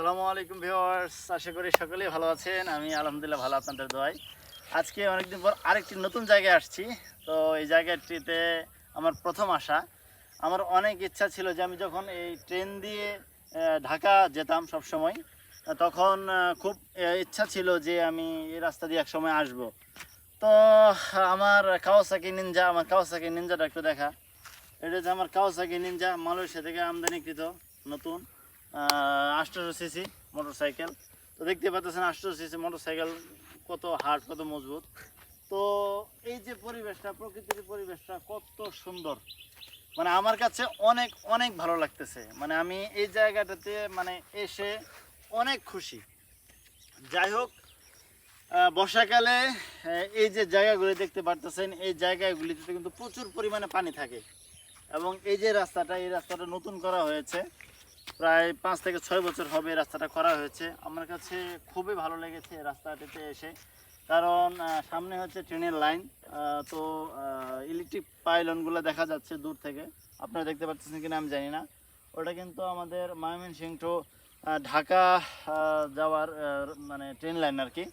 আসসালামু আলাইকুম ভিউয়ার্স, আশা করি সকলেই ভালো আছেন। আমি আলহামদুলিল্লাহ ভালো আপনাদের দোয়াই আজকে অনেকদিন পর আরেকটি নতুন জায়গায় আসছি। তো এই জায়গাটিতে আমার প্রথম আসা আমার অনেক ইচ্ছা ছিল যে আমি যখন এই ট্রেন দিয়ে ঢাকা যেতাম সব সময় তখন খুব ইচ্ছা ছিল যে আমি এই রাস্তা দিয়ে এক সময় আসব। তো, আমার কাওয়াসাকি নিনজা আমার কাওয়াসাকি নিনজাটা একটু দেখা। এটা হচ্ছে আমার কাওয়াসাকি নিনজা মালয়েশিয়া থেকে আমদানিকৃত, নতুন। আষ্টশো সিসি মোটরসাইকেল। তো দেখতে পাচ্ছেন আষ্টশো সিসি মোটরসাইকেল কত হার্ড, কত মজবুত। তো এই যে পরিবেশটা, প্রকৃতির পরিবেশটা কত সুন্দর। মানে আমার কাছে অনেক অনেক ভালো লাগতেছে। মানে আমি এই জায়গাটাতে মানে এসে অনেক খুশি। যাই হোক বর্ষাকালে এই যে জায়গাগুলি দেখতে পারতেছেন, এই জায়গাগুলিতে কিন্তু প্রচুর পরিমাণে পানি থাকে। এবং এই যে রাস্তাটা, এই রাস্তাটা নতুন করা হয়েছে। প্রায় পাঁচ থেকে ছয় বছর হবে রাস্তাটা করা হয়েছে। আমার কাছে খুবই ভালো লেগেছে রাস্তাটিতে এসে। কারণ সামনে হচ্ছে ট্রেনের লাইন তো ইলেকট্রিক পাইলনগুলো দেখা যাচ্ছে দূর থেকে। আপনারা দেখতে পাচ্ছেন কিনা আমি জানি না। ওটা কিন্তু আমাদের ময়মনসিংহ টু ঢাকা যাওয়ার মানে ট্রেন লাইন আর কি।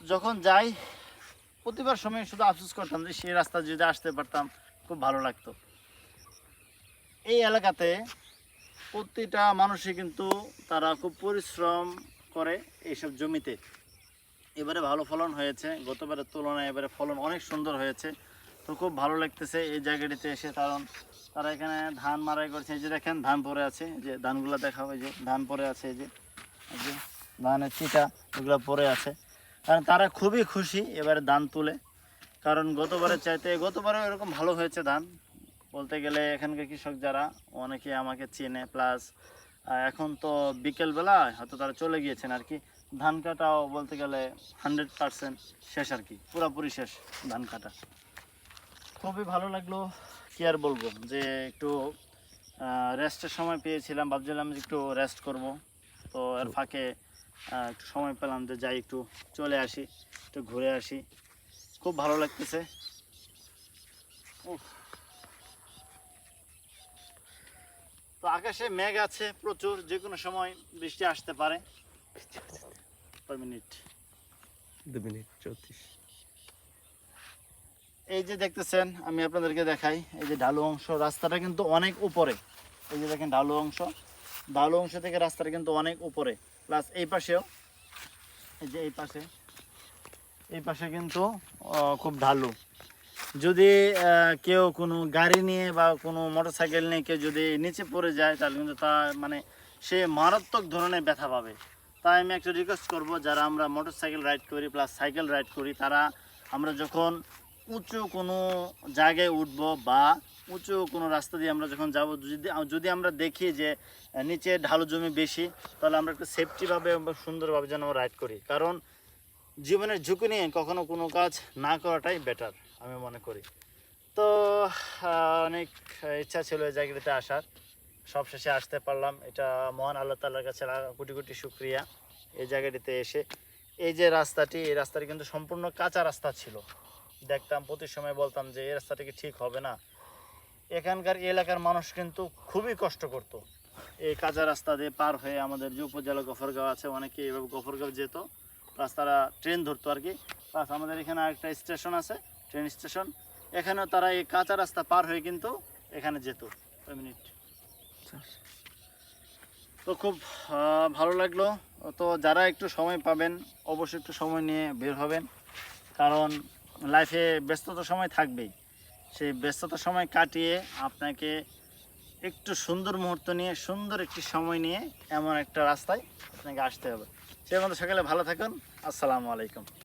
যখন যাই, প্রতিবার সময় শুধু আফসোস করতাম যে সেই রাস্তা যদি আসতে পারতাম, খুব ভালো লাগতো। এই এলাকাতে প্রতিটা মানুষই কিন্তু তারা খুব পরিশ্রম করে এইসব জমিতে। এবারে ভালো ফলন হয়েছে, গতবারের তুলনায় এবারে ফলন অনেক সুন্দর হয়েছে। তো খুব ভালো লাগতেছে এই জায়গাটিতে এসে, কারণ তারা এখানে ধান মারাই করছে। এই যে দেখেন, ধান পড়ে আছে যে ধানগুলো দেখা হয় যে ধান পড়ে আছে, এই যে ধানের চিটা, এগুলো পড়ে আছে। কারণ তারা খুবই খুশি এবারে ধান তুলে। কারণ গতবারের চাইতে গতবারে এরকম ভালো হয়েছে ধান। বলতে গেলে এখানকার কৃষক যারা, অনেকে আমাকে চেনে প্লাস এখন তো বিকেলবেলা হয়তো তারা চলে গিয়েছেন আর কি। ধান কাটাও বলতে গেলে হান্ড্রেড পারসেন্ট শেষ আর কি, পুরোপুরি শেষ ধান কাটা। খুবই ভালো লাগল, কি আর বলব, যে একটু রেস্টের সময় পেয়েছিলাম, ভাবছিলাম যে একটু রেস্ট করব। তো এর ফাঁকে একটু সময় পেলাম যে যাই একটু চলে আসি, একটু ঘুরে আসি। খুব ভালো লাগতেছে। উফ। তো আকাশে মেঘ আছে প্রচুর যে কোনো সময় বৃষ্টি আসতে পারে। মিনিট? দু মিনিট চৌত্রিশ। এই যে দেখতেছেন আমি আপনাদেরকে দেখাই এই যে ঢালু অংশ রাস্তাটা কিন্তু অনেক উপরে। এই যে দেখেন ঢালু অংশ ঢালু অংশ থেকে রাস্তাটা কিন্তু অনেক উপরে। প্লাস এই পাশেও এই যে এই পাশে এই পাশে কিন্তু খুব ঢালু। যদি কেউ কোনো গাড়ি নিয়ে বা কোনো মোটরসাইকেল নিয়ে কেউ যদি নিচে পড়ে যায়, তাহলে কিন্তু তা মানে সে মারাত্মক ধরনের ব্যথা পাবে। তাই আমি একটা রিকোয়েস্ট করব, যারা আমরা মোটরসাইকেল রাইড করি প্লাস সাইকেল রাইড করি, তারা আমরা যখন উঁচু কোনো জায়গায় উঠব বা উঁচু কোনো রাস্তা দিয়ে আমরা যখন যাব, যদি যদি আমরা দেখি যে নিচে ঢালু জমি বেশি, তাহলে আমরা একটু সেফটিভাবে সুন্দরভাবে যেন রাইড করি। কারণ জীবনের ঝুঁকি নিয়ে কখনো কোনো কাজ না করাটাই বেটার আমি মনে করি। তো অনেক ইচ্ছা ছিল এই জায়গাটিতে আসার। সব শেষে আসতে পারলাম। এটা মহান আল্লাহ তাল্লার কাছে কোটি কোটি শুক্রিয়া এই জায়গাটিতে এসে। এই যে রাস্তাটি, এই রাস্তাটি কিন্তু সম্পূর্ণ কাঁচা রাস্তা ছিল। দেখতাম প্রতি সময় বলতাম যে এই রাস্তাটি কি ঠিক হবে না? এখানকার এলাকার মানুষ কিন্তু খুবই কষ্ট করত। এই কাঁচা রাস্তা দিয়ে পার হয়ে আমাদের যে উপজেলা গফরগাঁও আছে, অনেকে এভাবে গফরগাঁও যেত। প্লাস তারা ট্রেন ধরতো আর কি প্লাস আমাদের এখানে আরেকটা স্টেশন আছে। ট্রেন স্টেশন এখানেও তারা এই কাঁচা রাস্তা পার হয়ে কিন্তু এখানে যেত। মিনিট তো খুব ভালো লাগল। তো যারা একটু সময় পাবেন, অবশ্যই একটু সময় নিয়ে বের হবেন। কারণ লাইফে ব্যস্ততা সময় থাকবেই। সেই ব্যস্ততা সময় কাটিয়ে আপনাকে একটু সুন্দর মুহূর্ত নিয়ে, সুন্দর একটি সময় নিয়ে এমন একটা রাস্তায় আপনাকে আসতে হবে। সে মতো সকালে ভালো থাকুন। আসসালামু আলাইকুম।